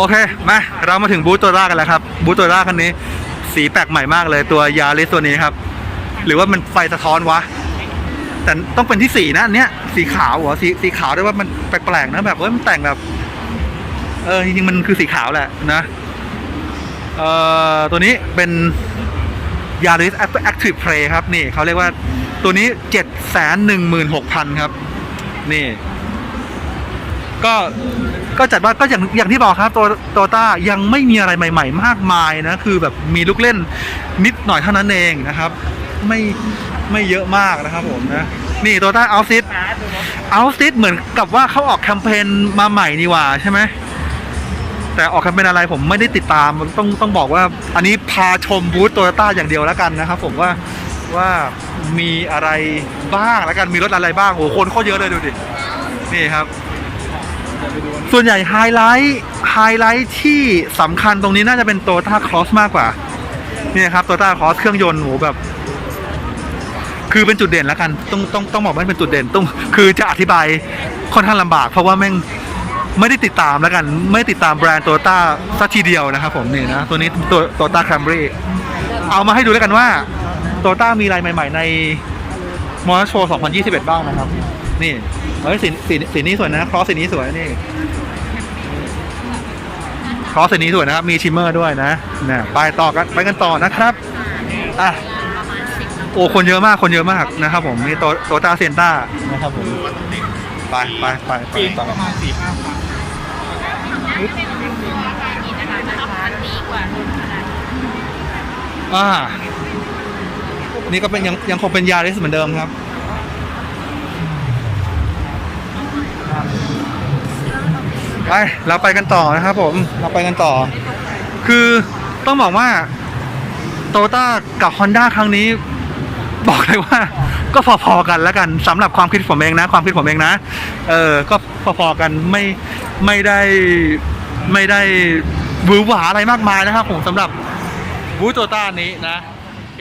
โอเค มา เรามาถึงบูธโตโยต้ากันแล้วครับ บูธโตโยต้าคันนี้ สีแปลกใหม่มากเลยตัวยาริสตัวนี้ครับ หรือว่ามันไฟสะท้อนวะ แต่ต้องเป็นที่สีนะอันเนี้ยสีขาวเหรอสีสีขาวด้วยว่ามันแปลกๆนะแบบว่ามันแต่งแบบ เออจริงๆมันคือสีขาวแหละนะเอ่อตัวนี้เป็นยาริส Active Play ครับ นี่เขาเรียกว่าตัวนี้เจ็ดแสนหนึ่งหมื่นหกพันครับ นี่ ก็ก็จัดว่าก็อย่างอย่างที่บอกครับตัวโตต้ายังไม่มีอะไรใหม่ ๆ มากมายนะคือแบบมีลูกเล่นนิดหน่อยเท่านั้นเองนะครับไม่ไม่เยอะมากนะครับผมนะนี่โตต้าเอาซิตเอาซิตเหมือนกับว่าเขาออกแคมเปญมาใหม่นี่หว่าใช่ไหมแต่ออกแคมเปญอะไรผมไม่ได้ติดตามต้องต้องบอกว่า อันนี้พาชมบูธโตต้าอย่างเดียวแล้วกันนะครับผมว่าว่ามีอะไรบ้างแล้วกันมีรถอะไรบ้างโอ้โหคนโคตรเยอะเลยดูดินี่ครับ ส่วนใหญ่ไฮไลท์ไฮไลท์ที่สำคัญตรงนี้น่าจะเป็นโตต้าครอสมากกว่านี่ครับโตต้าครอสเครื่องยนต์โหแบบ คือเป็นจุดเด่นแล้วกันต้องต้องต้องบอกว่าเป็นจุดเด่นต้องคือจะอธิบายค่อนข้างลำบาก เพราะว่าแม่งไม่ได้ติดตามแล้วกัน ไม่ติดตามแบรนด์โตต้าสักทีเดียวนะครับผมนี่นะตัวนี้ตัวโตต้าแคมรี่เอามาให้ดูแล้วกันว่าโตต้ามีอะไรใหม่ ๆ ในมอเตอร์โชว์ 2021 บ้างนะครับ นี่เฮ้ยสีสีสีนี้สวยนะครอสสีนี้สวยนี่ครอสสีนี้สวยนะครับ มีชิมเมอร์ด้วยนะเนี่ยไปต่อกันไปกันต่อนะครับอะโอ้คนเยอะมากคนเยอะมากนะครับผมนี่โตโตต้าเซนต้านะครับผมไปไปไปไปต่อประมาณสี่ห้าพันอ่า นี่ก็เป็นยังยังคงเป็นยาริสเหมือนเดิมครับ ไปเราไปกันต่อนะครับผมเราไปกันต่อ คือต้องบอกว่าโตต้ากับ Honda ครั้งนี้ บอกเลยว่า ก็พอๆกันแล้วกันสำหรับความคิดผมเองนะ ความคิดผมเองนะ เออก็พอๆกันไม่ไม่ได้ไม่ได้หวือหวาอะไรมากมายนะครับผมสำหรับบูโตต้านี้นะโอเค